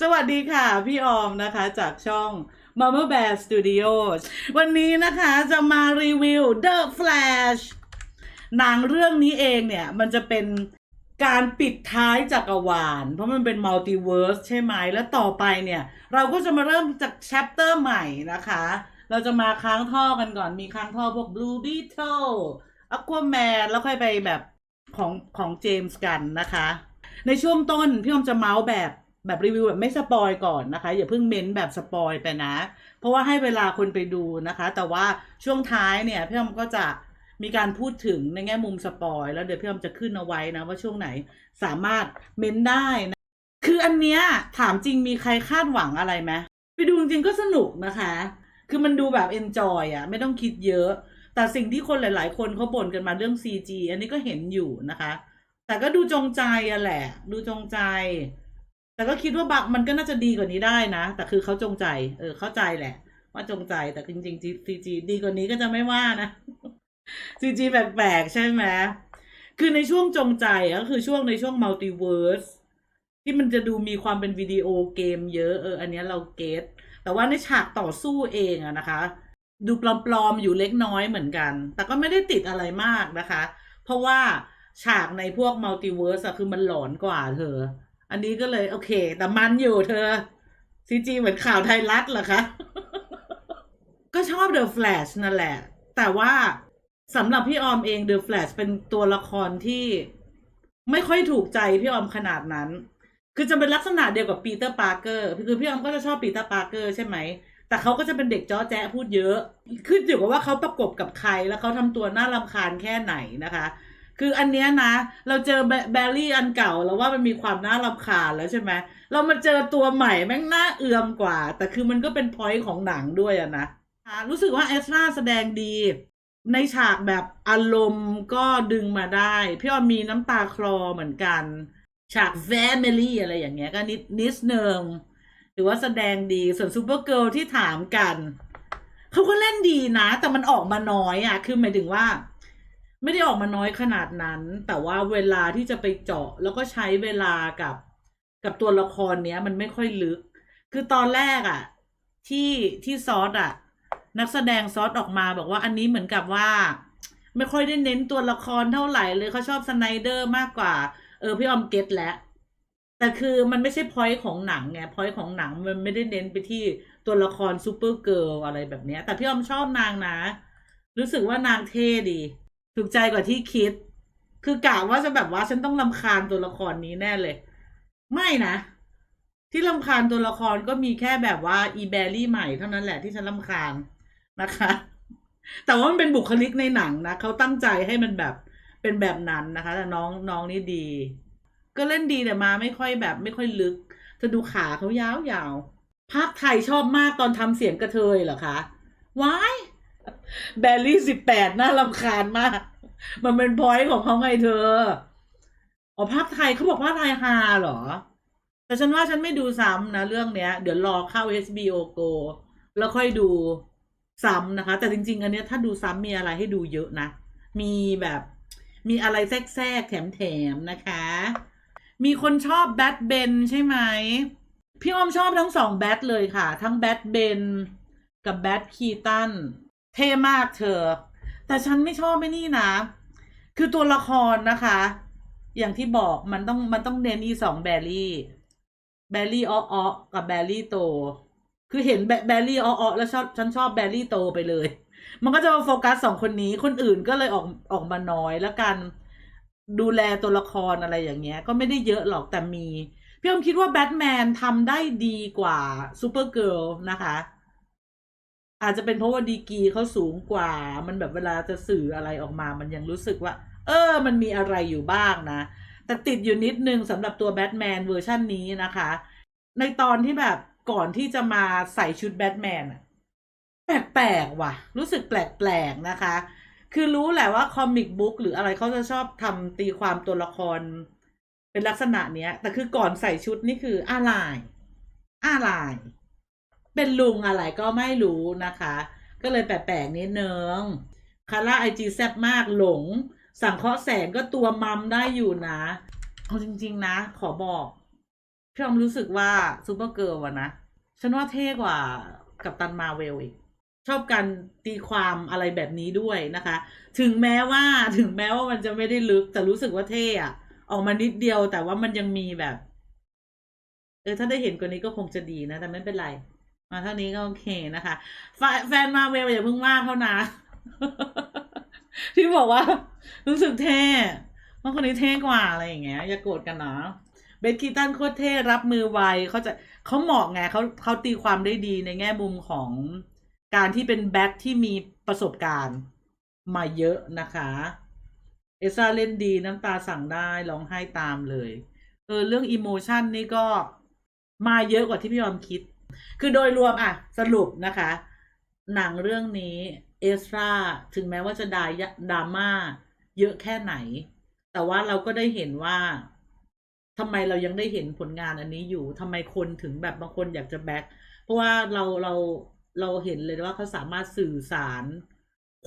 สวัสดีค่ะ พี่ออมนะคะจากช่อง Mama Bear Studios วันนี้นะคะจะมารีวิว The Flash หนังเรื่องนี้เองเนี่ย มันจะเป็นการปิดท้ายจักรวาล เพราะมันเป็นมัลติเวิร์สใช่ไหม แล้วต่อไปเนี่ย เราก็จะมาเริ่มจากแชปเตอร์ใหม่นะคะ เราจะมาค้างท่อกันก่อนมีค้างท่อพวก Blue Beetle Aquaman แล้วค่อยไปแบบของของเจมส์กันนะคะ ในช่วงต้นพี่อมจะเมาส์แบบ แบบรีวิวแบบไม่สปอยก่อนนะคะ อย่าเพิ่งเม้นแบบสปอยไปนะ เพราะว่าให้เวลาคนไปดูนะคะ แต่ว่าช่วงท้ายเนี่ยพี่อมก็จะมีการพูดถึงในแง่มุมสปอยแล้วเดี๋ยวพี่อมจะขึ้นเอาไว้นะ ว่าช่วงไหนสามารถเม้นได้นะคืออันเนี้ยถามจริงมีใครคาดหวังอะไรไหมไปดูจริงก็สนุกนะคะ คือมันดูแบบเอนจอยอะไม่ต้องคิดเยอะ แต่สิ่งที่คนหลาย ๆ คนเขาบ่นกันมาเรื่อง CG อันนี้ก็เห็นอยู่นะคะ แต่ก็ดูจงใจอะแหละ ดูจงใจ แต่ก็คิดว่าบักมันก็น่าจะดีกว่านี้ได้นะ แต่คือเขาจงใจ เออ เข้าใจแหละ ว่าจงใจแต่จริงๆ CG ดีกว่านี้ก็จะไม่ว่านะ CG แปลกๆใช่ไหมคือในช่วงจงใจก็คือช่วงในช่วงมัลติเวิร์สที่มันจะดูมีความเป็นวิดีโอเกมเยอะเออ อันนี้เราเก็ตแต่ว่าในฉากต่อสู้เองอะนะคะ ดูปลอมๆอยู่เล็กน้อยเหมือนกัน แต่ก็ไม่ได้ติดอะไรมากนะคะ เพราะว่าฉากในพวกมัลติเวิร์สอะคือมันหลอนกว่าเธอ อันนี้ก็เลยโอเค แต่มันอยู่เธอซีจีเหมือนข่าวไทยรัฐเหรอคะ ก็ชอบ The Flash นั่นแหละ แต่ว่าสำหรับพี่ออมเอง The Flash เป็นตัวละครที่ไม่ค่อยถูกใจพี่ออมขนาดนั้น คือจะเป็นลักษณะเดียวกับปีเตอร์ปาร์เกอร์คือพี่ออมก็จะชอบปีเตอร์ปาร์เกอร์ใช่ไหม แต่เขาก็จะเป็นเด็กจ้อแจ๊พูดเยอะ ขึ้นอยู่กับว่าเขาประกบกับใครแล้วเขาทำตัวน่ารำคาญแค่ไหนนะคะ คืออันเนี้ยนะ เราเจอแบลลี่อันเก่าแล้วว่ามันมีความน่ารำคาญแล้วใช่ไหมเรามาเจอตัวใหม่แม่งน่าเอื่อมกว่า แต่คือมันก็เป็นพอยต์ของหนังด้วยอะนะรู้สึกว่าเอสราแสดงดี ในฉากแบบอารมณ์ก็ดึงมาได้ พี่ออมมีน้ำตาคลอเหมือนกัน ฉากแฟมิลี่อะไรอย่างเงี้ยก็นิดนิดนึงถือว่าแสดงดีส่วนซูเปอร์เกิลที่ถามกันเขาก็เล่นดีนะ แต่มันออกมาน้อยอะคือหมายถึงว่า ไม่ได้ออกมาน้อยขนาดนั้น แต่ว่าเวลาที่จะไปเจาะ แล้วก็ใช้เวลากับกับตัวละครเนี้ย มันไม่ค่อยลึก คือตอนแรกอะที่ที่ซอสอะนักแสดงซอสออกมาบอกว่าอันนี้เหมือนกับว่า ไม่ค่อยได้เน้นตัวละครเท่าไหร่เลยเขาชอบสไนเดอร์มากกว่า เออพี่ออมเก็ตแล้วแต่คือมันไม่ใช่พอยต์ของหนังไงพอยต์ของหนังมันไม่ได้เน้นไปที่ตัวละครซูเปอร์เกิร์ลอะไรแบบเนี้ย แต่พี่ออมชอบนางนะ รู้สึกว่านางเท่ดี ถูกใจกว่าที่คิด คือกะว่าจะแบบว่าฉันต้องลำคาญตัวละครนี้แน่เลย ไม่นะ ที่ลำคาญตัวละครก็มีแค่แบบว่าอีแบรี่ใหม่เท่านั้นแหละที่ฉันลำคาญนะคะ แต่ว่ามันเป็นบุคลิกในหนังนะเขาตั้งใจให้มันแบบเป็นแบบนั้นนะคะ แต่น้องน้องนี่ดี ก็เล่นดีแต่มาไม่ค่อยแบบ ไม่ค่อยลึกจะดูขาเขายาวๆภาคไทยชอบมากตอนทำเสียงกระเทยเหรอคะว้าย แบลลี่สิบแปดน่ารำคาญมาก มันเป็นพอยต์ของเขาไงเธออ๋อภาคไทยเขาบอกภาคไทยฮาเหรอ แต่ฉันว่าฉันไม่ดูซ้ำนะ เรื่องเนี้ย เดี๋ยวรอเข้า HBO Go แล้วค่อยดูซ้ำนะคะ แต่จริง ๆ อันเนี้ยถ้าดูซ้ำมีอะไรให้ดูเยอะนะ มีแบบมีอะไรแทรกๆ แถมๆ นะคะ มีคนชอบแบทเบนใช่ไหม พี่อ้อมชอบทั้งสองแบทเลยค่ะ ทั้งแบทเบนกับแบทคีตัน เท่มากเธอ แต่ฉันไม่ชอบไม่นี่นะ คือตัวละครนะคะ อย่างที่บอกมันต้องมันต้องเน้นอีสองแบลลี่แบลลี่อ้ออกับแบลลี่โต คือเห็นแบแบลลี่อ้ออแล้วชอบฉันชอบแบลลี่โตไปเลย มันก็จะมาโฟกัสสองคนนี้คนอื่นก็เลยออกออกมาน้อยแล้วกันดูแลตัวละครอะไรอย่างเงี้ย ก็ไม่ได้เยอะหรอกแต่มี พี่อมคิดว่าแบทแมนทำได้ดีกว่าซูเปอร์เกิร์ลนะคะ อาจจะเป็นเพราะว่าดีกีเขาสูงกว่า มันแบบเวลาจะสื่ออะไรออกมา มันยังรู้สึกว่า เออ มันมีอะไรอยู่บ้างนะ แต่ติดอยู่นิดนึงสำหรับตัวแบทแมนเวอร์ชันนี้นะคะ ในตอนที่แบบก่อนที่จะมาใส่ชุดแบทแมนแปลกๆว่ะ รู้สึกแปลกๆนะคะ คือรู้แหละว่าคอมิกบุ๊กหรืออะไรเขาจะชอบทำตีความตัวละคร เป็นลักษณะเนี้ย แต่คือก่อนใส่ชุดนี่คืออะไรอะไร เป็นลุงอะไรก็ไม่รู้นะคะ ก็เลยแปลกๆนิดนึงคาร่าไอจีแซบมากหลง สั่งเคาะแสงก็ตัวมัมได้อยู่นะเอาจริง ๆ นะ ขอบอกพี่ออมรู้สึกว่าซูเปอร์เกิร์ลอะนะฉันว่าเท่กว่ากับตันมาเวลอีก ชอบการตีความอะไรแบบนี้ด้วยนะคะ ถึงแม้ว่าถึงแม้ว่ามันจะไม่ได้ลึก แต่รู้สึกว่าเท่อะออกมานิดเดียวแต่ว่ามันยังมีแบบ เออถ้าได้เห็นกว่านี้ก็คงจะดีนะ แต่ไม่เป็นไร มาเท่านี้ก็โอเคนะคะแฟนแฟนมาเวลอย่าเพิ่งว่าเขานะที่บอกว่า รู้สึกเท่ว่าคนนี้เท่กว่าอะไรอย่างเงี้ย อย่าโกรธกันนะเบสคีตันโคตรเท่รับมือไวเขาจะเขาเหมาะไงเขาเขาตีความได้ดีในแง่มุมของการที่เป็นแบ็คที่มีประสบการณ์มาเยอะนะคะ เอซ่าเล่นดีน้ำตาสั่งได้ร้องไห้ตามเลย เออเรื่องอิโมชันนี่ก็มาเยอะกว่าที่พี่ยอมคิด คือโดยรวมอะ สรุปนะคะ หนังเรื่องนี้เอสราถึงแม้ว่าจะดายดราม่าเยอะแค่ไหน แต่ว่าเราก็ได้เห็นว่าทำไมเรายังได้เห็นผลงานอันนี้อยู่ทำไมคนถึงแบบบางคนอยากจะแบ็คเพราะว่าเราเราเราเห็นเลยว่าเขาสามารถสื่อสาร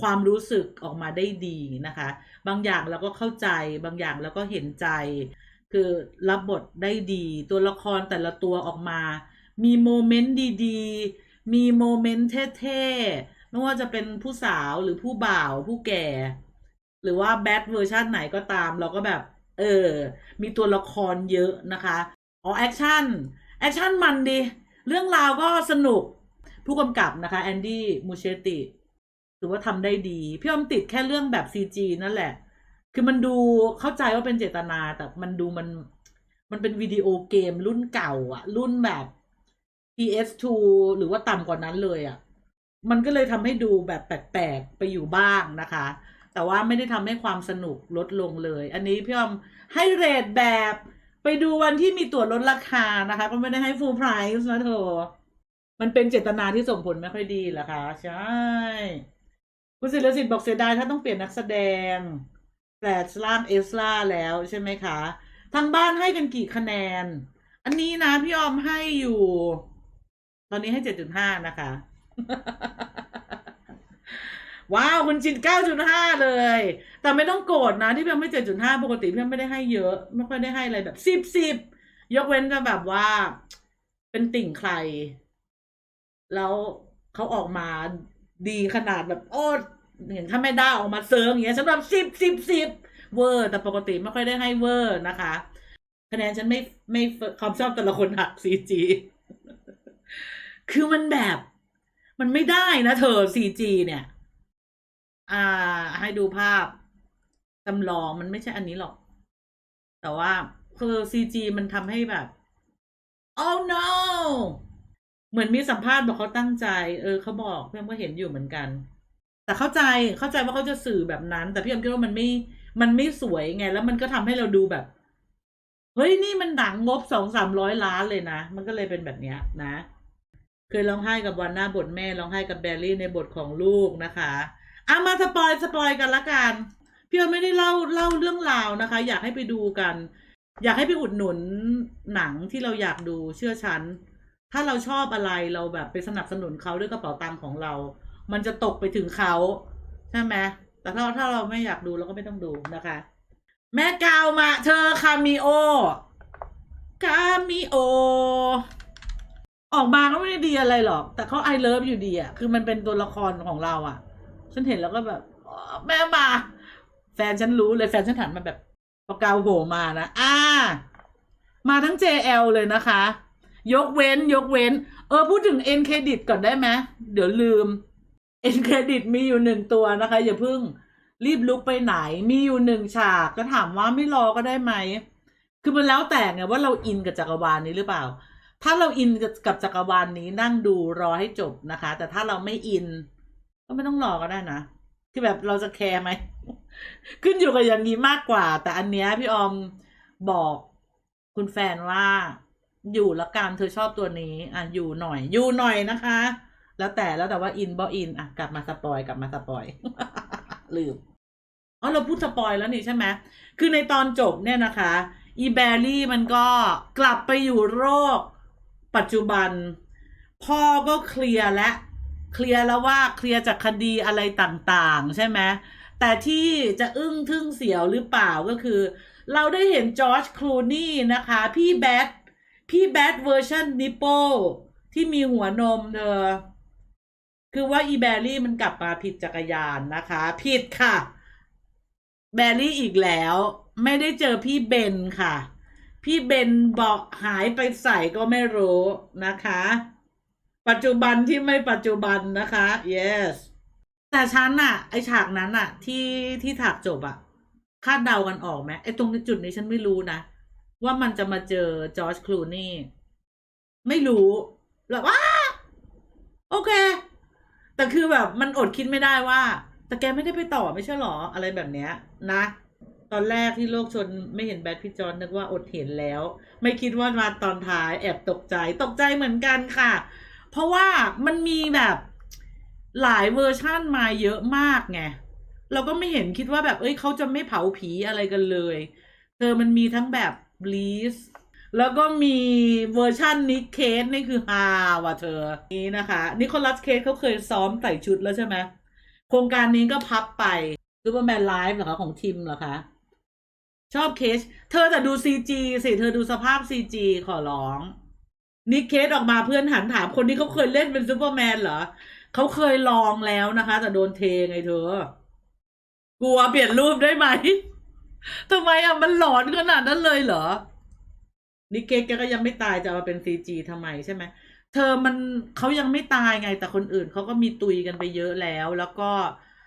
ความรู้สึกออกมาได้ดีนะคะ บางอย่างเราก็เข้าใจ บางอย่างเราก็เห็นใจ คือรับบทได้ดี ตัวละครแต่ละตัวออกมา มีโมเมนต์ดีๆ มีโมเมนต์เท่ๆ ไม่ว่าจะเป็นผู้สาวหรือผู้บ่าวผู้แก่ หรือว่าแบทเวอร์ชันไหนก็ตาม เราก็แบบ เออ มีตัวละครเยอะนะคะ อ๋อ แอคชั่น แอคชั่นมันดี เรื่องราวก็สนุก ผู้กำกับนะคะ แอนดี้มูเชติถือว่าทำได้ดี พี่อมติดแค่เรื่องแบบ CG นั่นแหละ คือมันดูเข้าใจว่าเป็นเจตนา แต่มันดูมัน มันเป็นวิดีโอเกมรุ่นเก่าอะรุ่นแบบ PS2 หรือว่าต่ำกว่านั้นเลยอะมันก็เลยทำให้ดูแบบแปลกๆไปอยู่บ้างนะคะ แต่ว่าไม่ได้ทำให้ความสนุกลดลงเลย อันนี้พี่อมให้เรทแบบไปดูวันที่มีตั๋วลดราคานะคะ ก็ไม่ได้ให้ full price นะเธอ มันเป็นเจตนาที่ส่งผลไม่ค่อยดีเหรอคะ ใช่คุณศิลสิทธิ์บอกเสียดายถ้าต้องเปลี่ยนนักแสดงแต่ล่างเอสลาแล้วใช่ไหมคะ ทางบ้านให้กันกี่คะแนน อันนี้นะพี่ออมให้อยู่ ตอนนี้ให้เจ็ดจุดห้านะคะ ว้าวคุณจินเก้าจุดห้าเลย แต่ไม่ต้องโกรธนะ ที่เพี่ออมไม่เจ็ดจุดห้าปกติเพี่ออมไม่ได้ให้เยอะ ไม่ค่อยได้ให้อะไรแบบสิบสิบยกเว้นจะแบบว่า เป็นติ่งใคร แล้วเขาออกมาดีขนาดแบบ โอ้เห็นถ้าไม่ได้ออกมาเซิร์งอย่างเงี้ยฉันแบบสิบสิบสิบเวอร์ แต่ปกติไม่ค่อยได้ให้เวอร์นะคะ คะแนนฉันไม่ไม่ความชอบแต่ละคนหักซีจี คือมันแบบ มันไม่ได้นะเธอซีจีเนี่ย อ่า ให้ดูภาพจำลองมันไม่ใช่อันนี้หรอก แต่ว่าคือซีจีมันทำให้แบบ oh no เหมือนมีสัมภาษณ์บอกเขาตั้งใจ เออเขาบอกเพื่อนก็เห็นอยู่เหมือนกัน แต่เข้าใจเข้าใจว่าเขาจะสื่อแบบนั้น แต่พี่อมคิดว่ามันไม่ มันไม่สวยไง แล้วมันก็ทำให้เราดูแบบ เฮ้ย นี่มันหนังงบสองสามร้อยล้านเลยนะ มันก็เลยเป็นแบบเนี้ยนะ เคยร้องไห้กับวันหน้าบทแม่ร้องไห้กับแบลลี่ในบทของลูกนะคะอะมาสปอยสปอยกันละกันพี่อไม่ได้เล่าเล่าเรื่องราวนะคะ อยากให้ไปดูกัน อยากให้ไปอุดหนุนหนังที่เราอยากดูเชื่อฉันถ้าเราชอบอะไรเราแบบไปสนับสนุนเขาด้วยกระเป๋าตังค์ของเรา มันจะตกไปถึงเขาใช่ไหมแต่ถ้าถ้าเราไม่อยากดูเราก็ไม่ต้องดูนะคะ แม่กาวมาเธอคามิโอคามิโอ ออกมาก็ไม่ได้ดีอะไรหรอก แต่เขาไอเลิฟอยู่ดีอะคือมันเป็นตัวละครของเราอะฉันเห็นแล้วก็แบบแม่มา แฟนฉันรู้เลยแฟนฉันถามมาแบบปากกาโผล่มานะอ่า มาทั้ง JL เลยนะคะ ยกเว้น ยกเว้น เออ พูดถึง N credit ก่อนได้ไหมเดี๋ยวลืม N credit มีอยู่หนึ่งตัวนะคะ อย่าเพิ่งรีบลุกไปไหน มีอยู่หนึ่งฉากก็ถามว่าไม่รอก็ได้ไหม คือมันแล้วแต่ไงว่าเราอินกับจักรวาลนี้หรือเปล่า ถ้าเราอินกับจักรวาลนี้นั่งดูรอให้จบนะคะ แต่ถ้าเราไม่อิน ก็ไม่ต้องรอก็ได้นะที่แบบเราจะแคร์ไหม ขึ้นอยู่กับอย่างนี้มากกว่า แต่อันเนี้ยพี่ออมบอกคุณแฟนว่าอยู่ละกันเธอชอบตัวนี้ อะอยู่หน่อย อยู่หน่อยนะคะ แล้วแต่แล้วแต่ว่าอินบออินอะกลับมาสปอยกลับมาสปอยลืมอ๋อเราพูดสปอยแล้วนี่ใช่ไหมคือในตอนจบเนี่ยนะคะ อีแบรี่มันก็กลับไปอยู่โรค ปัจจุบัน พ่อก็เคลียร์และเคลียร์แล้วว่าเคลียร์จากคดีอะไรต่างๆ ใช่ไหมแต่ที่จะอึ้งทึ่งเสียวหรือเปล่าก็คือ เราได้เห็นจอร์จคลูนี่นะคะ พี่แบทพี่แบดเวอร์ชันนิปโปที่มีหัวนมเธอ คือว่าอีแบรี่มันกลับมาผิดจักรยานนะคะ ผิดค่ะ แบรี่อีกแล้ว ไม่ได้เจอพี่เบนค่ะ พี่เบนบอกหายไปใส่ก็ไม่รู้นะคะ ปัจจุบันที่ไม่ปัจจุบันนะคะ yes แต่ฉันอะไอฉากนั้นอะที่ที่ฉากจบอะคาดเดากันออกไหมไอตรงจุดนี้ฉันไม่รู้นะ ว่ามันจะมาเจอจอร์จคลูนี่ ไม่รู้แบบว่าโอเค แต่คือแบบมันอดคิดไม่ได้ว่า แต่แกไม่ได้ไปต่อไม่ใช่หรออะไรแบบเนี้ยนะ ตอนแรกที่โลกชนไม่เห็นแบทพี่จอนนึกว่าอดเห็นแล้ว ไม่คิดว่ามาตอนท้ายแอบตกใจตกใจเหมือนกันค่ะ เพราะว่ามันมีแบบหลายเวอร์ชั่นมาเยอะมากไงเราก็ไม่เห็นคิดว่าแบบเอ้ยเขาจะไม่เผาผีอะไรกันเลย เธอมันมีทั้งแบบลีสแล้วก็มีเวอร์ชั่นนิกเคสนี่คือฮาว่ะเธอ นี้นะคะนิโคลัสเคสเขาเคยซ้อมใส่ชุดแล้วใช่ไหมโครงการนี้ก็พับไปซูเปอร์แมนไลฟ์เหรอคะของทีมเหรอคะ ชอบเคส เธอแต่ดูซีจีสิ เธอดูสภาพซีจีขอร้องนิกเคสออกมาเพื่อนหันถามคนที่เขาเคยเล่นเป็นซูเปอร์แมนเหรอ เขาเคยลองแล้วนะคะ แต่โดนเทไงเธอ กลัวเปลี่ยนรูปได้ไหมทำไมอะมันหลอนขนาดนั้นเลยเหรอ นิเกตแกก็ยังไม่ตายจะมาเป็นซีจีทำไมใช่ไหมเธอมันเขายังไม่ตายไง แต่คนอื่นเขาก็มีตุยกันไปเยอะแล้ว แล้วก็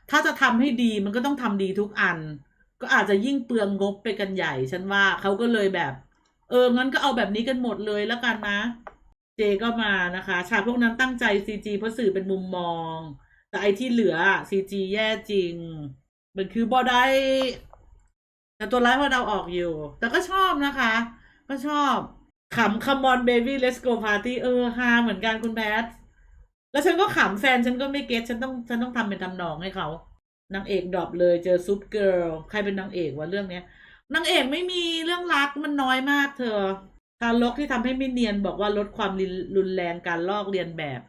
ถ้าจะทำให้ดีมันก็ต้องทำดีทุกอัน ก็อาจจะยิ่งเปลืองงบไปกันใหญ่ฉันว่าเขาก็เลยแบบ เอองั้นก็เอาแบบนี้กันหมดเลยแล้วกันนะ เจก็มานะคะฉากพวกนั้นตั้งใจซีจีเพราะสื่อเป็นมุมมอง แต่ไอที่เหลือซีจีแย่จริง มันคือบอได้แต่ตัวร้ายพอเดาออกอยู่ แต่ก็ชอบนะคะ ก็ชอบขำ come on baby let's go party เออฮาเหมือนกันคุณแพทแล้วฉันก็ขำแฟนฉันก็ไม่เก็ตฉันต้องฉันต้องทำเป็นทำนองให้เขา นางเอกดรอปเลยเจอซุปเกิร์ลใครเป็นนางเอกวะเรื่องเนี้ยนางเอกไม่มีเรื่องรักมันน้อยมากเธอทารกที่ทำให้ไม่เนียนบอกว่าลดความรุนแรงการลอกเลียนแบบ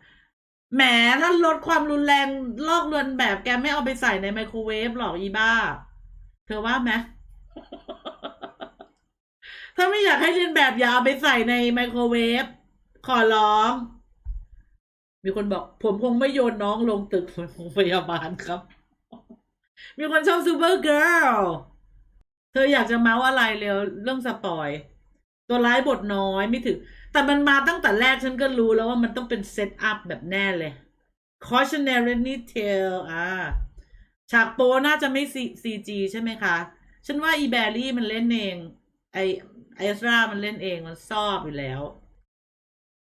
แหมถ้าลดความรุนแรงลอกเลียนแบบแกไม่เอาไปใส่ในไมโครเวฟหรอกอีบ้า เธอว่าไหมถ้าไม่อยากให้เรียนแบบอย่าเอาไปใส่ในไมโครเวฟขอร้อง มีคนบอก ผมคงไม่โยนน้องลงตึกโรงพยาบาลครับ มีคนชอบซูเปอร์เกิร์ลเธออยากจะเมาส์อะไรเร็วเรื่องสปอย ตัวร้ายบทน้อยไม่ถึง แต่มันมาตั้งแต่แรกฉันก็รู้แล้วว่ามันต้องเป็นเซตอัพแบบแน่เลย cautionary tale อ่าฉากโปน่าจะไม่ซีจีใช่ไหมคะ ฉันว่าอีแบรี่มันเล่นเอง ไอไอสรามันเล่นเองมันชอบอยู่แล้ว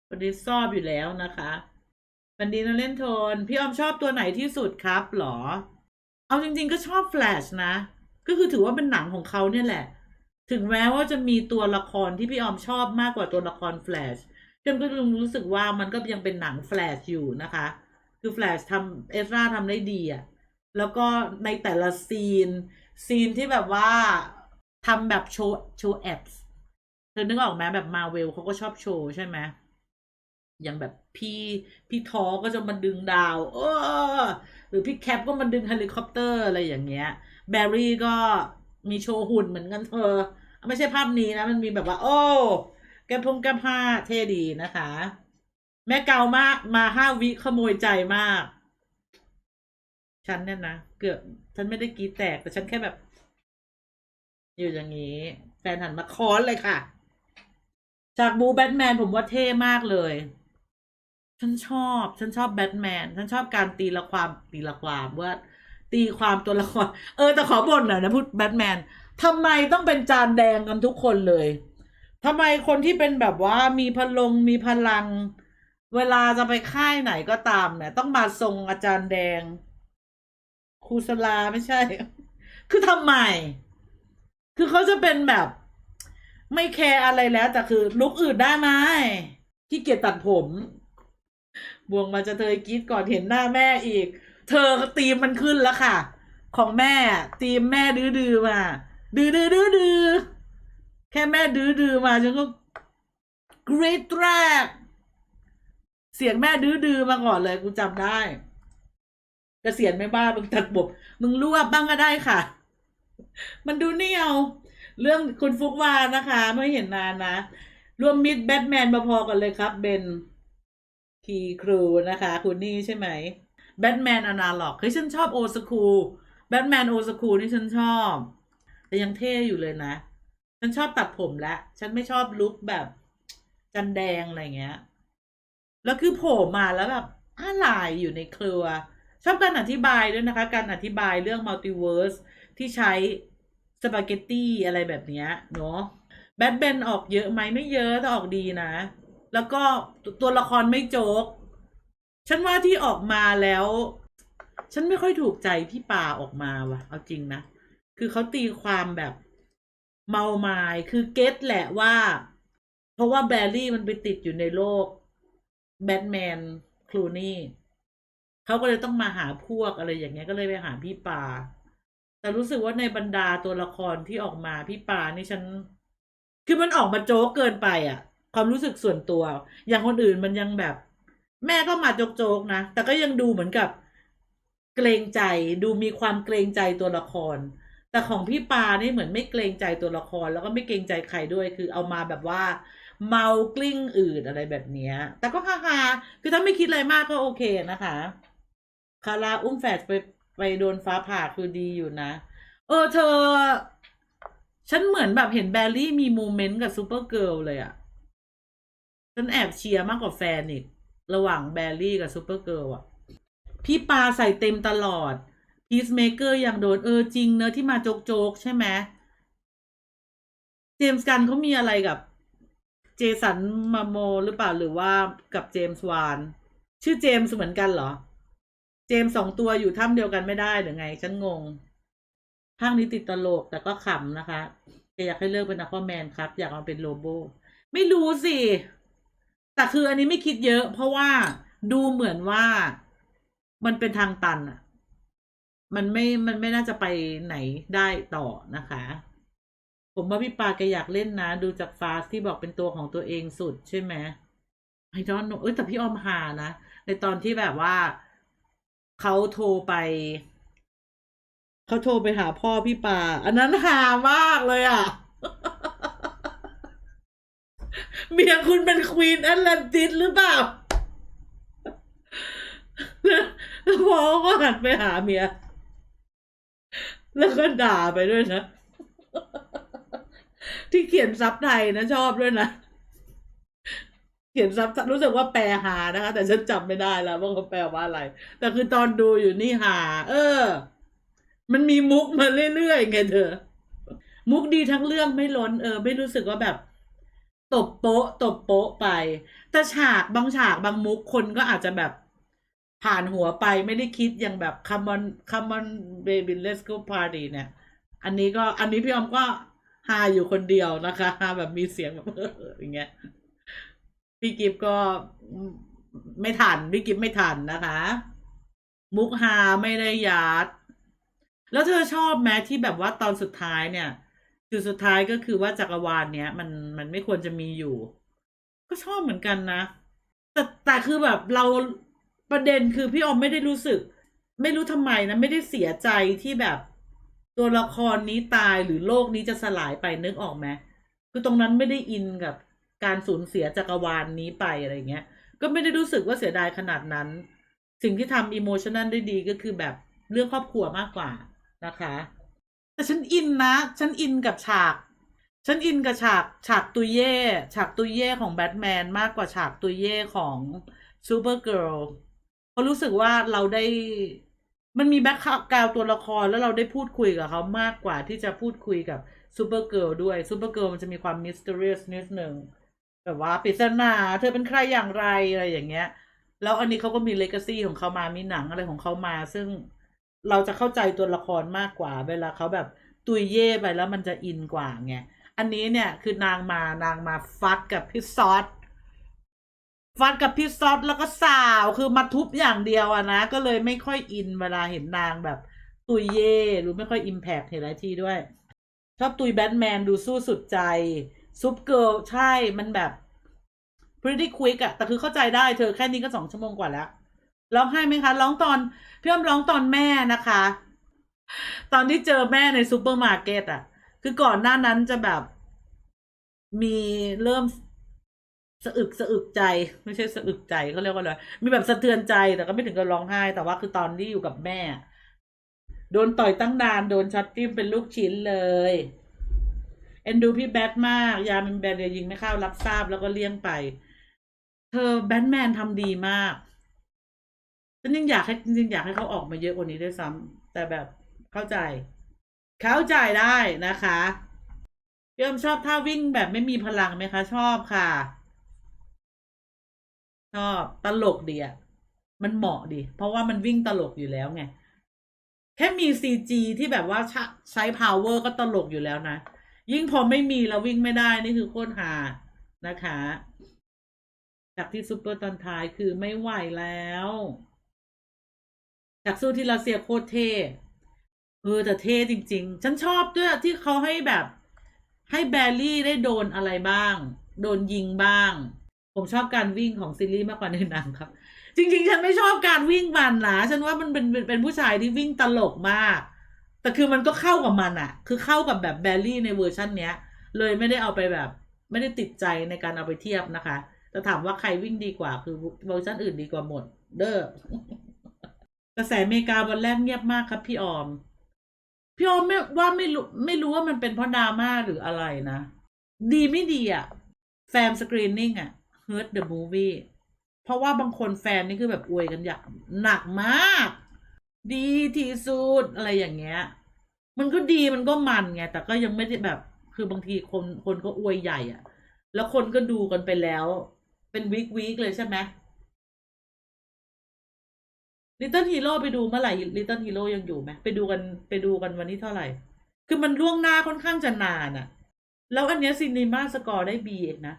วันนี้ชอบอยู่แล้วนะคะ วันนี้เราเล่นโทน พี่ออมชอบตัวไหนที่สุดครับหรอ เอาจริง ๆ ก็ชอบแฟลชนะ ก็คือถือว่าเป็นหนังของเขาเนี่ยแหละ ถึงแม้ว่าจะมีตัวละครที่พี่ออมชอบมากกว่าตัวละครแฟลชเพื่อนก็รู้สึกว่ามันก็ยังเป็นหนังแฟลชอยู่นะคะ คือแฟลชทำเอสราทำได้ดีอะแล้วก็ในแต่ละซีน ซีนที่แบบว่าทำแบบโชว์โชว์แอปเธอนึกออกไหมแบบมาเวลเขาก็ชอบโชว์ใช่ไหม อย่างแบบพี่พี่ทอก็จะมาดึงดาวเออหรือพี่แคปก็มาดึงเฮลิคอปเตอร์อะไรอย่างเงี้ย แบร์รี่ก็มีโชว์หุ่นเหมือนกันเธอ ไม่ใช่ภาพนี้นะ มันมีแบบว่า โอ้ แกพงแกผ้าเท่ดีนะคะ แม่เกามากมาห้าวิขโมยใจมาก ฉันเนี่ยนะ เกือบ ฉันไม่ได้กีแตกแต่ฉันแค่แบบ อยู่อย่างนี้แฟนหันมาค้อนเลยค่ะ จากบูแบทแมนผมว่าเท่มากเลย ฉันชอบ ฉันชอบแบทแมน ฉันชอบการตีละความตีละความว่า ตีความตัวละคร เออแต่ขอบ่นหน่อยนะพูดแบทแมนทำไมต้องเป็นจานแดงกันทุกคนเลยทำไมคนที่เป็นแบบว่ามีพลงมีพลัง เวลาจะไปค่ายไหนก็ตามเนี่ย ต้องมาทรงอาจารย์แดงครูสลาไม่ใช่ คือทำไม คือเขาจะเป็นแบบ ไม่แคร์อะไรแล้วแต่คือลุกอื่นได้ไหมที่เกียจตัดผม บวงมาจะเธอกีดก่อนเห็นหน้าแม่อีก เธอตีมมันขึ้นแล้วค่ะ ของแม่ตีมแม่ดื้อดื้อมาดื้อดื้อดื้อดื้อแค่แม่ดื้อดื้อมาฉันก็กรีดแรก เสียงแม่ดื้อดื้อมาก่อนเลยกูจำได้กเกษียณไม่บ้ามึงตัดบทมึงรวบบ้างก็ได้ค่ะ มันดูเนี่ยวเรื่องคุณฟุกวานะคะ ไม่เห็นนานนะ รวมมิดแบทแมนมาพอกันเลยครับเบน คีครูนะคะ คุณนี่ใช่ไหมแบทแมนอนาล็อกเฮ้ยฉันชอบโอสคูแบทแมนโอสคูนี่ฉันชอบ แต่ยังเท่อยู่เลยนะ ฉันชอบตัดผมและฉันไม่ชอบลุคแบบจันแดงอะไรเงี้ย แล้วคือโผล่มาแล้วแบบอะไรอยู่ในเครือ ชอบการอธิบายด้วยนะคะ การอธิบายเรื่องมัลติเวิร์สที่ใช้สปาเกตตี้อะไรแบบเนี้ยเนาะแบทเบนออกเยอะไหมไม่เยอะแต่ออกดีนะ แล้วก็ตัวละครไม่โจ๊กฉันว่าที่ออกมาแล้ว ฉันไม่ค่อยถูกใจพี่ป่าออกมาว่ะ เอาจริงนะ คือเขาตีความแบบเมาไมายคือเก็ตแหละว่า เพราะว่าแบรี่มันไปติดอยู่ในโลก แบทแมนคลูนี่เขาก็เลยต้องมาหาพวกอะไรอย่างเงี้ยก็เลยไปหาพี่ป่า แต่รู้สึกว่าในบรรดาตัวละครที่ออกมาพี่ป่านี่ฉัน คือมันออกมาโจ๊กเกินไปอะ ความรู้สึกส่วนตัว อย่างคนอื่นมันยังแบบ แม่ก็มาโจกๆนะ แต่ก็ยังดูเหมือนกับเกรงใจ ดูมีความเกรงใจตัวละคร แต่ของพี่ปานี่เหมือนไม่เกรงใจตัวละคร แล้วก็ไม่เกรงใจใครด้วย คือเอามาแบบว่า เมากลิ้งอื่นอะไรแบบเนี้ยแต่ก็ฮาๆคือถ้าไม่คิดอะไรมากก็โอเคนะคะ คาราอุ้มแฝดไปไปโดนฟ้าผ่าคือดีอยู่นะ เออเธอ ฉันเหมือนแบบเห็นแบลลี่มีโมเมนต์กับซูเปอร์เกิร์ลเลยอะ ฉันแอบเชียร์มากกว่าแฟนอีก ระหว่างแบลลี่กับซูเปอร์เกิร์ลอะพี่ปาใส่เต็มตลอดพีซเมเกอร์อย่างโดนเออจริงเนอะที่มาโจกโจกๆใช่ไหมเจมส์กันเขามีอะไรกับ เจสันมาโมหรือเปล่าหรือว่ากับเจมส์วาน ชื่อเจมส์เหมือนกันเหรอ เจมส์สองตัวอยู่ถ้ำเดียวกันไม่ได้หรือไง ฉันงงภาคนี้ติดตลกแต่ก็ขำนะคะอยากให้เลิกเป็นนักแมนครับ อยากมาเป็นโลโบ ไม่รู้สิ แต่คืออันนี้ไม่คิดเยอะ เพราะว่าดูเหมือนว่ามันเป็นทางตันอะมันไม่ มันไม่น่าจะไปไหนได้ต่อนะคะ ผมว่าพี่ปาแกอยากเล่นนะ ดูจากฟาสที่บอกเป็นตัวของตัวเองสุดใช่ไหมไอดอนเอ้ยแต่พี่ออมหานะ ในตอนที่แบบว่าเขาโทรไป เขาโทรไปหาพ่อพี่ปา อันนั้นหามากเลยอะ เมียคุณเป็นควีนแอตแลนติสหรือเปล่าแล้วพอก็หันไปหาเมีย แล้วก็ด่าไปด้วยนะ ที่เขียนซับไทยนะชอบด้วยนะ เขียนซับรู้สึกว่าแปลหานะคะ แต่ฉันจำไม่ได้แล้วว่าเขาแปลว่าอะไร แต่คือตอนดูอยู่นี่หา เออ มันมีมุกมาเรื่อยๆไงเธอ มุกดีทั้งเรื่องไม่ล้น เออ ไม่รู้สึกว่าแบบ ตบโป๊ะตบโป๊ะไป แต่ฉากบางฉากบางมุกคนก็อาจจะแบบผ่านหัวไปไม่ได้คิดอย่างแบบ come on come on baby let's go party เนี่ย อันนี้ก็อันนี้พี่ออมก็ฮาอยู่คนเดียวนะคะฮาแบบมีเสียงแบบอย่างเงี้ยพี่กิฟก็ไม่ทันพี่กิฟไม่ทันนะคะ มุกฮาไม่ได้ยัดแล้วเธอชอบแม้ที่แบบว่าตอนสุดท้ายเนี่ย จุดสุดท้ายก็คือว่าจักรวาลเนี้ยมันมันไม่ควรจะมีอยู่ ก็ชอบเหมือนกันนะ แต่แต่คือแบบเราประเด็นคือพี่ออมไม่ได้รู้สึก ไม่รู้ทำไมนะไม่ได้เสียใจที่แบบตัวละครนี้ตายหรือโลกนี้จะสลายไปนึกออกไหมคือตรงนั้นไม่ได้อินกับการสูญเสียจักรวาลนี้ไปอะไรเงี้ย ก็ไม่ได้รู้สึกว่าเสียดายขนาดนั้น สิ่งที่ทำอิโมชันนัลได้ดีก็คือแบบเรื่องครอบครัวมากกว่านะคะ แต่ฉันอินนะ ฉันอินกับฉาก ฉันอินกับฉากฉากตุยเย่ฉากตุยเย่ของแบทแมนมากกว่าฉากตุยเย่ของซูเปอร์เกิร์ลเพราะรู้สึกว่าเราได้มันมีแบ็คกราวตัวละครแล้วเราได้พูดคุยกับเขามากกว่าที่จะพูดคุยกับซูเปอร์เกิร์ลด้วยซูเปอร์เกิร์ลมันจะมีความมิส t ต r รี u สนิดหนึ่งแบบว่าปริศนาเธอเป็นใครอย่างไรอะไรอย่างเงี้ย แล้วอันนี้เขาก็มีเลก a ซี่ของเขามามีหนังอะไรของเขามา ซึ่ง เราจะเข้าใจตัวละครมากกว่า เวลาเขาแบบตุยเย่ไปแล้วมันจะอินกว่าไงอันนี้เนี่ยคือนางมานางมาฟัดกับพี่ซอสฟัดกับพี่ซอสแล้วก็สาวคือมาทุบอย่างเดียวอะนะ ก็เลยไม่ค่อยอินเวลาเห็นนางแบบ ตุยเย่หรือไม่ค่อยอิมแพกเห็นหลายทีด้วย ชอบตุยแบทแมนดูสู้สุดใจ ซุปเกิลใช่มันแบบ pretty quick อะแต่คือเข้าใจได้เธอแค่นี้ก็สองชั่วโมงกว่าแล้ว ร้องไห้ไหมคะ ร้องตอนพี่อ้อมร้องตอนแม่นะคะ ตอนที่เจอแม่ในซูเปอร์มาร์เก็ตอะคือก่อนหน้านั้นจะแบบมีเริ่มสะอึกสะอึกใจ ไม่ใช่สะอึกใจเขาเรียกว่าอะไรมีแบบสะเทือนใจแต่ก็ไม่ถึงกับร้องไห้ แต่ว่าคือตอนที่อยู่กับแม่ โดนต่อยตั้งนาน โดนช็อตจิ้มเป็นลูกชิ้นเลยเอ็นดูพี่แบทมาก ยาเป็นแบนเดียยิงไม่เข้ารับทราบแล้วก็เลี่ยงไป เธอแบทแมนทำดีมาก ฉันยังอยากให้จริงๆอยากให้เขาออกมาเยอะกว่านี้ด้วยซ้ำแต่แบบเข้าใจ เข้าใจได้นะคะพี่อมชอบท่าวิ่งแบบไม่มีพลังไหมคะ ชอบค่ะ ชอบตลกดีอะมันเหมาะดี เพราะว่ามันวิ่งตลกอยู่แล้วไง แค่มีซีจีที่แบบว่าใช้ใช้ power ก็ตลกอยู่แล้วนะ ยิ่งพอไม่มีแล้ววิ่งไม่ได้นี่คือโคตรหานะคะ จากที่ซูเปอร์ตอนท้ายคือไม่ไหวแล้ว จากสู้ที่รัสเซียโคตรเท่เออแต่เท่จริง ๆ ฉันชอบด้วยที่เขาให้แบบ ให้แบลลี่ได้โดนอะไรบ้าง โดนยิงบ้าง ผมชอบการวิ่งของซิลลี่มากกว่าในหนังครับ จริง ๆ ฉันไม่ชอบการวิ่งมันนะฉันว่ามันเป็นเป็นผู้ชายที่วิ่งตลกมาก แต่คือมันก็เข้ากับมันอะคือเข้ากับแบบแบลลี่ในเวอร์ชันเนี้ย เลยไม่ได้เอาไปแบบ ไม่ได้ติดใจในการเอาไปเทียบนะคะแต่ถามว่าใครวิ่งดีกว่าคือเวอร์ชันอื่นดีกว่าหมด เด้อ กระแสอเมริกาวันแรกเงียบมากครับพี่ออม พี่ออมไม่ว่าไม่รู้ไม่รู้ว่ามันเป็นเพราะดราม่าหรืออะไรนะ ดีไม่ดีอะแฟนสกรีนนิ่งอะ hurt the movie เพราะว่าบางคนแฟนนี่คือแบบอวยกันอย่างหนักมาก ดีที่สุดอะไรอย่างเงี้ย มันก็ดีมันก็มันไง แต่ก็ยังไม่ได้แบบ คือบางทีคนคนก็อวยใหญ่อะแล้วคนก็ดูกันไปแล้ว เป็นวีควีคเลยใช่ไหม ลิตเติ้ลฮีโร่ไปดูเมื่อไหร่ลิตเติ้ลฮีโร่ยังอยู่ไหมไปดูกันไปดูกันวันนี้เท่าไหร่ คือมันล่วงหน้าค่อนข้างจะนานอะแล้วอันเนี้ยซินีมาสกอร์ได้บีเองนะ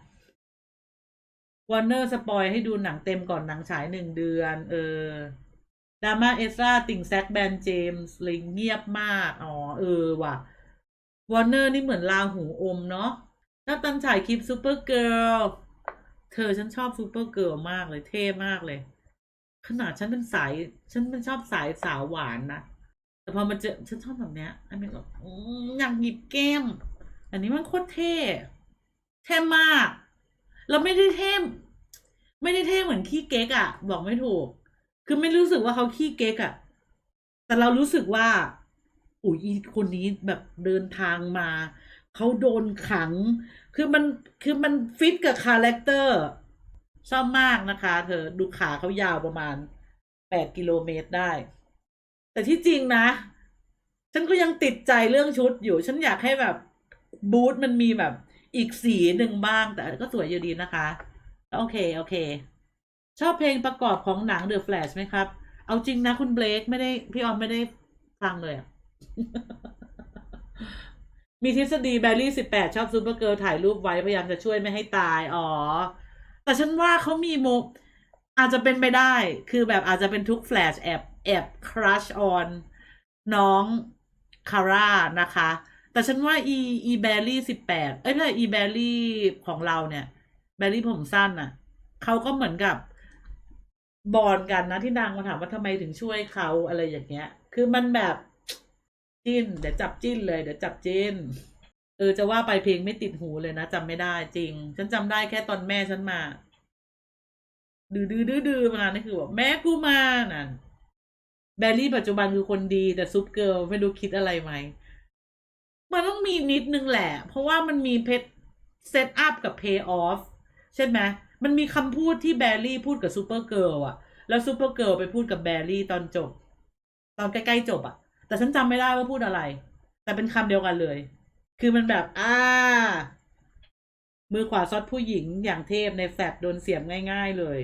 วอร์เนอร์สปอยให้ดูหนังเต็มก่อนหนังฉายหนึ่งเดือน เออดราม่าเอสราติ่งแซกแบนเจมส์ลิงเงียบมาก อ๋อ เออว่ะวอร์เนอร์นี่เหมือนลาหูอมเนาะถ้าตันฉายคลิปซูเปอร์เกิร์ลเธอฉันชอบซูเปอร์เกิร์ลมากเลยเท่มากเลย ขนาดฉันเป็นสาย ฉันเป็นชอบสายสาวหวานนะ แต่พอมาเจอฉันชอบแบบเนี้ยอันนี้แบบอืมอยากหยิบแก้ม อันนี้มันโคตรเท่ เท่มากเราไม่ได้เท่ ไม่ได้เท่เหมือนขี้เก๊กอะบอกไม่ถูก คือไม่รู้สึกว่าเขาขี้เก๊กอะแต่เรารู้สึกว่าอุ้ยคนนี้แบบเดินทางมา เขาโดนขัง คือมัน คือมันฟิตกับคาแรคเตอร์ ชอบมากนะคะ เธอดูขาเขายาวประมาณแปดกิโลเมตรได้ แต่ที่จริงนะ ฉันก็ยังติดใจเรื่องชุดอยู่ ฉันอยากให้แบบบูธมันมีแบบอีกสีหนึ่งบ้าง แต่ก็สวยอยู่ดีนะคะ โอเค โอเค ชอบเพลงประกอบของหนัง The Flash ไหมครับ เอาจริงนะคุณเบลกไม่ได้พี่ออมไม่ได้ฟังเลยอะมีทฤษฎีแบลลี่สิบแปดชอบซูเปอร์เกิร์ลถ่ายรูปไว้พยายามจะช่วยไม่ให้ตาย อ๋อ แต่ฉันว่าเขามีโมอาจจะเป็นไปได้ คือแบบอาจจะเป็นทุกแฟลชแอบแอบครัชออนน้องคาร่านะคะ แต่ฉันว่าอีอีแบลลี่สิบแปดเอ้ยไม่ใช่อีแบลลี่ของเราเนี่ย แบลลี่ผมสั้นน่ะเขาก็เหมือนกับบอลกันนะที่นางมาถามว่าทำไมถึงช่วยเขาอะไรอย่างเงี้ย คือมันแบบจิ้น เดี๋ยวจับจิ้นเลย เดี๋ยวจับจิ้น เออจะว่าไปเพลงไม่ติดหูเลยนะจำไม่ได้จริง ฉันจำได้แค่ตอนแม่ฉันมา ดื้อดื้อดื้อดื้อมานี่คือแบบแม่กูมานั่นแบลลี่ปัจจุบันคือคนดีแต่ซุปเกิร์ลไม่รู้คิดอะไรไหมมันต้องมีนิดนึงแหละ เพราะว่ามันมีเพชรเซตอัพกับเพย์ออฟใช่ไหมมันมีคำพูดที่แบลลี่พูดกับซูเปอร์เกิร์ลอะแล้วซูเปอร์เกิร์ลไปพูดกับแบลลี่ตอนจบ ตอนใกล้ๆจบอะแต่ฉันจำไม่ได้ว่าพูดอะไร แต่เป็นคำเดียวกันเลย คือมันแบบ อ่า มือขวาซอดผู้หญิงอย่างเทพในแฟลตโดนเสียบง่ายๆเลย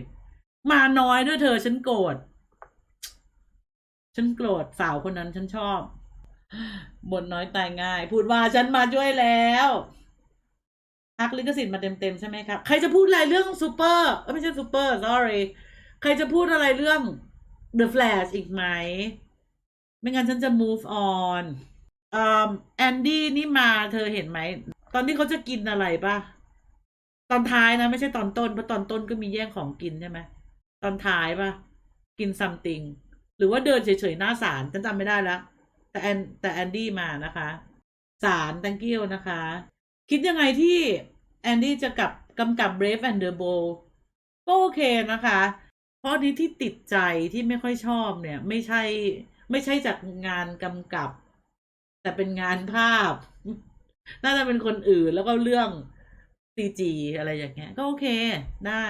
มาน้อยด้วยเธอฉันโกรธฉันโกรธสาวคนนั้นฉันชอบบนน้อยตายง่าย พูดว่าฉันมาช่วยแล้วฮักลิขสิทธิ์มาเต็มๆใช่ไหมครับ ใครจะพูดอะไรเรื่องซูเปอร์ไม่ใช่ซูเปอร์ sorry ใครจะพูดอะไรเรื่อง The Flash อีกไหม ไม่งั้นฉันจะ move on อ่าแอนดี้นี่มาเธอเห็นไหม ตอนนี้เขาจะกินอะไรป่ะ ตอนท้ายนะ ไม่ใช่ตอนต้นเพราะตอนต้นก็มีแย่งของกินใช่ไหมตอนท้ายป่ะ กิน something หรือว่าเดินเฉยๆหน้าศาลฉันจำไม่ได้แล้ว แต่แอนแต่แอนดี้มานะคะศาล thank you นะคะ คิดยังไงที่แอนดี้จะกับกำกับ Brave and the Bold ก็โอเคนะคะ เพราะนี้ที่ติดใจที่ไม่ค่อยชอบเนี่ย ไม่ใช่ไม่ใช่จากงานกำกับ แต่เป็นงานภาพ น่าจะเป็นคนอื่นแล้วก็เรื่อง CG อะไรอย่างเงี้ย ก็โอเคได้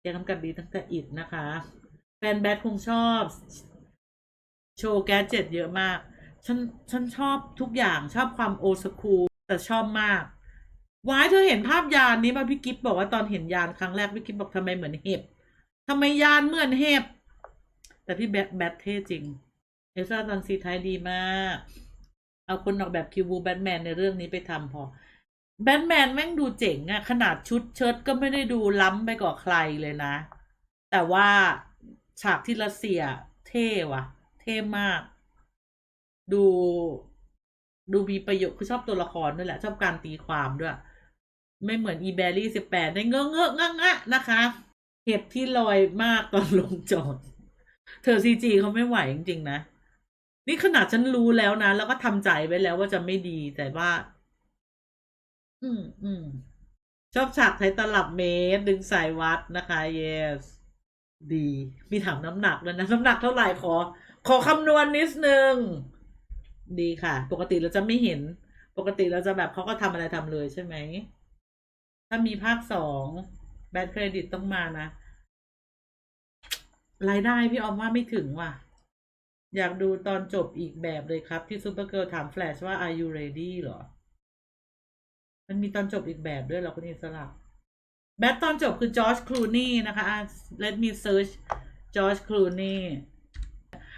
แกกำกับดีตั้งแต่อิดนะคะ แฟนแบทคงชอบ โชว์แกเจ็ตเยอะมาก ฉันฉันชอบทุกอย่างชอบความโอสคูลแต่ชอบมากวายเธอเห็นภาพยานนี้ป่ะพี่กิฟบอกว่าตอนเห็นยานครั้งแรกพี่กิฟบอกทำไมเหมือนเห็บทำไมยานเหมือนเห็บแต่พี่แบทแบทเท่จริงเอลซ่าตอนซีไทยดีมาก เอาคนออกแบบคิวบูแบทแมนในเรื่องนี้ไปทำพอแบทแมนแม่งดูเจ๋งอะขนาดชุดเชิ้ตก็ไม่ได้ดูล้ำไปกว่าใครเลยนะ แต่ว่าฉากที่รัสเซียเท่ว่ะ เท่มาก ดูดูมีประโยชน์คือชอบตัวละครด้วยแหละ ชอบการตีความด้วย ไม่เหมือนอีแบรี่สิบแปดในเงอะเงอะงะงะนะคะ เห็บที่ลอยมากตอนลงจอด เธอซีจีเขาไม่ไหวจริง ๆ นะ นี่ขนาดฉันรู้แล้วนะ แล้วก็ทำใจไว้แล้วว่าจะไม่ดีแต่ว่า อืมอืมชอบฉากใช้ตลับเมตร ดึงสายวัดนะคะ yes ดี มีถามน้ำหนักแล้วยนะ น้ำหนักเท่าไหร่ขอ ขอคำนวณนิดนึง ดีค่ะ ปกติเราจะไม่เห็น ปกติเราจะแบบเขาก็ทำอะไรทำเลยใช่ไหม ถ้ามีภาคสองแบทเครดิตต้องมานะ รายได้พี่ออมว่าไม่ถึงว่ะ อยากดูตอนจบอีกแบบเลยครับ ที่ซูเปอร์เกิร์ลถามแฟลชว่า are you ready เหรอ มันมีตอนจบอีกแบบด้วยเหรอคุณอิสระแบทตอนจบคือจอร์จคลูนี่นะคะ let me search จอร์จคลูนี่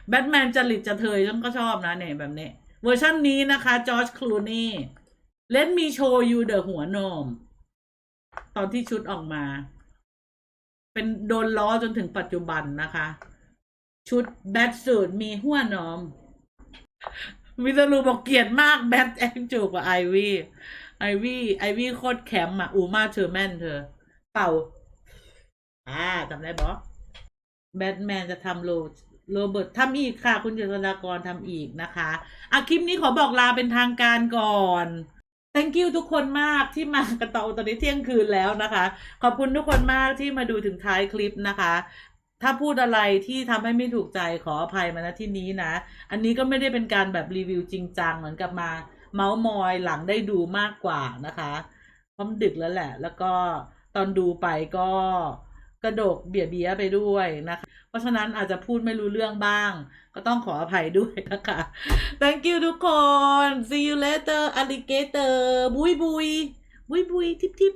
แบทแมนจริตจะเทยฉันก็ชอบนะเนี่ยแบบนี้ เวอร์ชันนี้นะคะจอร์จคลูนี่ let me show you the หัวนม ตอนที่ชุดออกมา เป็นโดนล้อจนถึงปัจจุบันนะคะ ชุดแบทสูตรมีหัวนอม วิตาลูบอกเกลียดมากแบทแองจูกับไอวี่ไอวี่ไอวี่โคตรแคมอะ อูมาเชอร์แมนเธอ เป่า อ่าจำได้บอแบทแมนจะทำโลโรเบิร์ตทำอีกค่ะ คุณเจษฎากรทำอีกนะคะอะคลิปนี้ขอบอกลาเป็นทางการก่อน thank you ทุกคนมากที่มากันต่อตอนนี้เที่ยงคืนแล้วนะคะ ขอบคุณทุกคนมากที่มาดูถึงท้ายคลิปนะคะ ถ้าพูดอะไรที่ทำให้ไม่ถูกใจขออภัยมาณที่นี้นะ อันนี้ก็ไม่ได้เป็นการแบบรีวิวจริงจังเหมือนกับมา เมาส์มอยหลังได้ดูมากกว่านะคะพราะมันดึกแล้วแหละ แล้วก็ตอนดูไปก็กระโดกเบียดเบียไปด้วยนะคะ เพราะฉะนั้นอาจจะพูดไม่รู้เรื่องบ้าง ก็ต้องขออภัยด้วยนะคะ thank you ทุกคน see you later alligator บุยบุยบุยบุยทิปทิป